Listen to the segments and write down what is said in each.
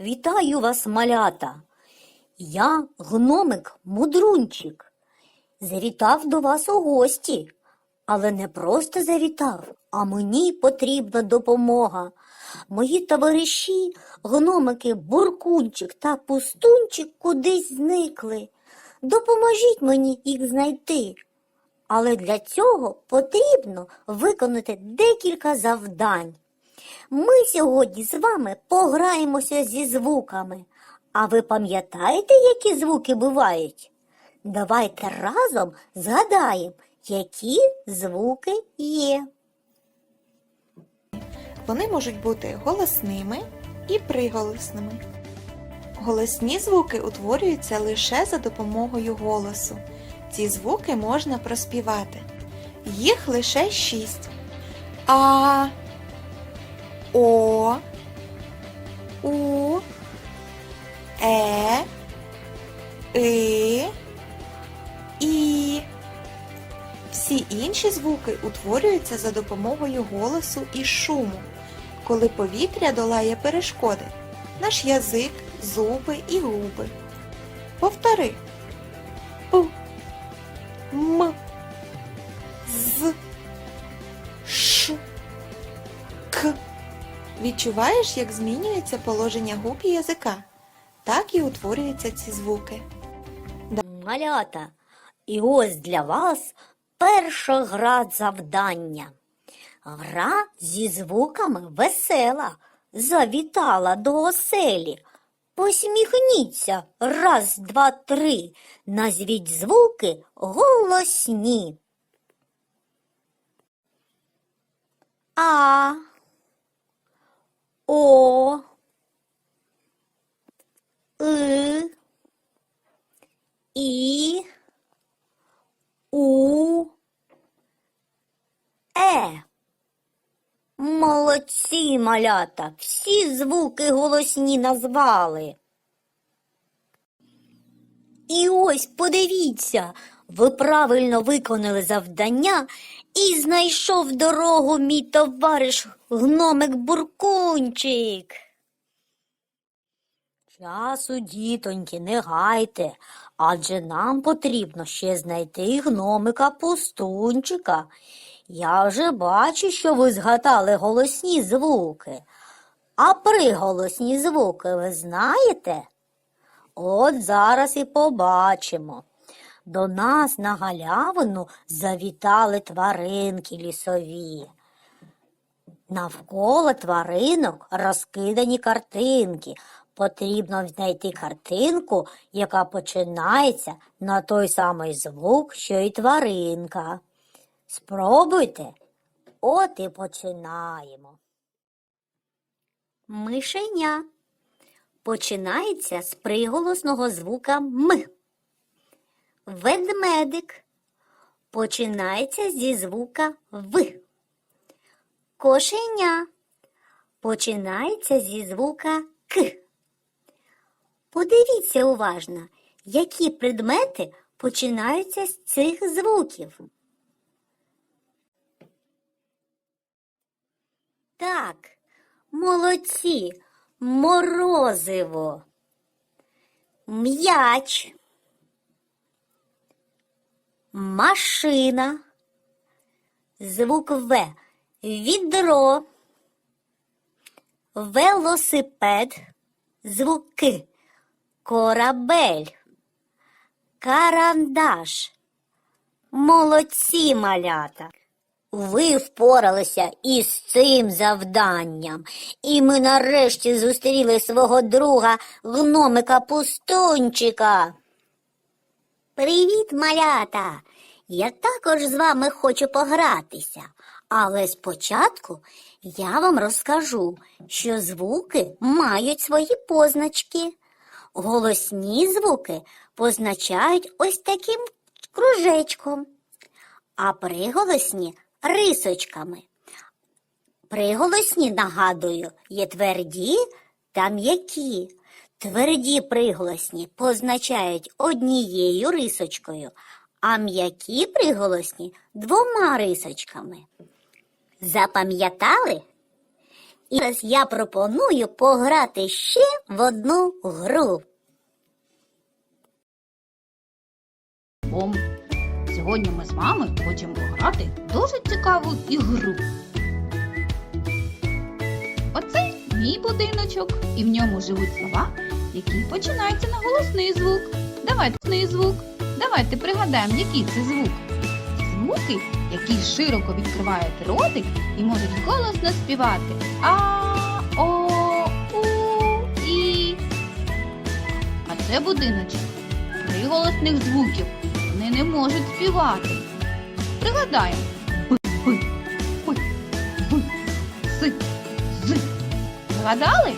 Вітаю вас, малята. Я гномик Мудрунчик. Завітав до вас у гості, але не просто завітав, а мені потрібна допомога. Мої товариші, гномики Буркунчик та Пустунчик кудись зникли. Допоможіть мені їх знайти. Але для цього потрібно виконати декілька завдань. Ми сьогодні з вами пограємося зі звуками. А ви пам'ятаєте, які звуки бувають? Давайте разом згадаємо, які звуки є. Вони можуть бути голосними і приголосними. Голосні звуки утворюються лише за допомогою голосу. Ці звуки можна проспівати. Їх лише шість. А, О, У, Е, И, І. Всі інші звуки утворюються за допомогою голосу і шуму, коли повітря долає перешкоди, наш язик, зуби і губи. Повтори П, М, З, Ш, К. Відчуваєш, як змінюється положення губ і язика? Так і утворюються ці звуки. Малята, і ось для вас перша гра завдання. Гра зі звуками весела, завітала до оселі. Посміхніться раз, два, три. Назвіть звуки голосні. А. О. И. І, У, Е. Молодці, малята, всі звуки голосні назвали. І ось подивіться, ви правильно виконали завдання і знайшов дорогу мій товариш гномик Буркунчик. Часу, дітоньки, не гайте, адже нам потрібно ще знайти гномика пустунчика. Я вже бачу, що ви згадали голосні звуки. А приголосні звуки ви знаєте? От зараз і побачимо. До нас на галявину завітали тваринки лісові. Навколо тваринок розкидані картинки. Потрібно знайти картинку, яка починається на той самий звук, що й тваринка. Спробуйте. От і починаємо. Мишеня починається з приголосного звука М. Ведмедик починається зі звука В. Кошеня починається зі звука К. Подивіться уважно, які предмети починаються з цих звуків. Так, молодці, морозиво, м'яч, машина, звук В, відро, велосипед, звук К, корабель, карандаш. Молодці малята. Ви впоралися із цим завданням, і ми нарешті зустріли свого друга гномика Пустунчика. Привіт, малята! Я також з вами хочу погратися, але спочатку я вам розкажу, що звуки мають свої позначки. Голосні звуки позначають ось таким кружечком, а приголосні рисочками. Приголосні, нагадую, є тверді та м'які. Тверді приголосні позначають однією рисочкою, а м'які приголосні двома рисочками. Запам'ятали? І зараз я пропоную пограти ще в одну гру. Бом. Сьогодні ми з вами хочемо пограти дуже цікаву ігру. Оце мій будиночок, і в ньому живуть слова, які починаються на голосний звук. Давайте голосний звук. Давайте пригадаємо, який це звук. Звуки, які широко відкривають ротик і можуть голосно співати. А, о, у, і. А це будиночок приголосних звуків. Не можуть співати. Пригадаємо. Згадали?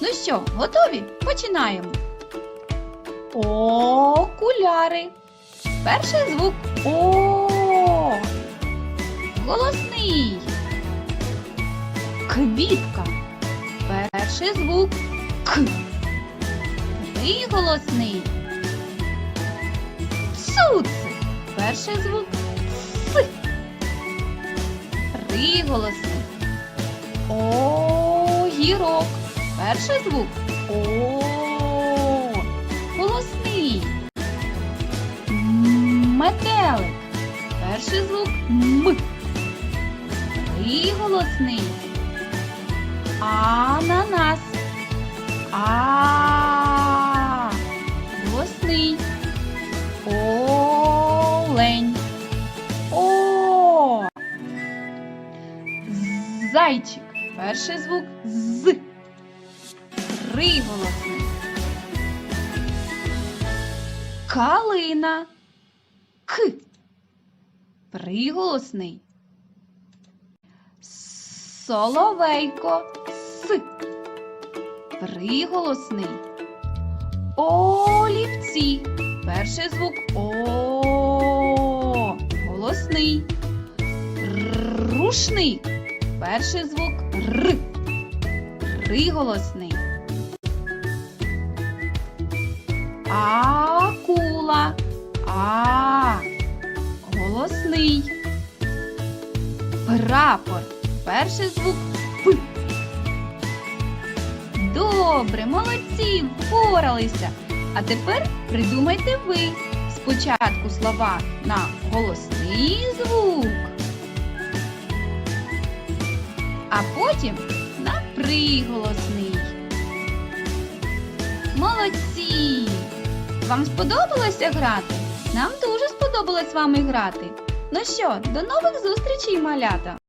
Ну що, готові? Починаємо. Окуляри. Перший звук О. Голосний. Квітка. Перший звук К. Приголосний. Цуцик. Перший звук С. Приголосний. Огірок. Перший звук О. Голосний. Метелик. Перший звук М. Приголосний. Ананас. А. Зайчик. Перший звук з. Приголосний. Калина. К. Приголосний. Соловейко. С. Приголосний. Олівці. Перший звук О. Голосний. Рушник. Перший звук Р. Приголосний. Акула. А. Голосний. Прапор. Перший звук П. Добре, молодці, впоралися. А тепер придумайте ви спочатку слова на голосний звук, а потім на приголосний. Молодці! Вам сподобалося грати? Нам дуже сподобалось з вами грати. Ну що, до нових зустрічей, малята!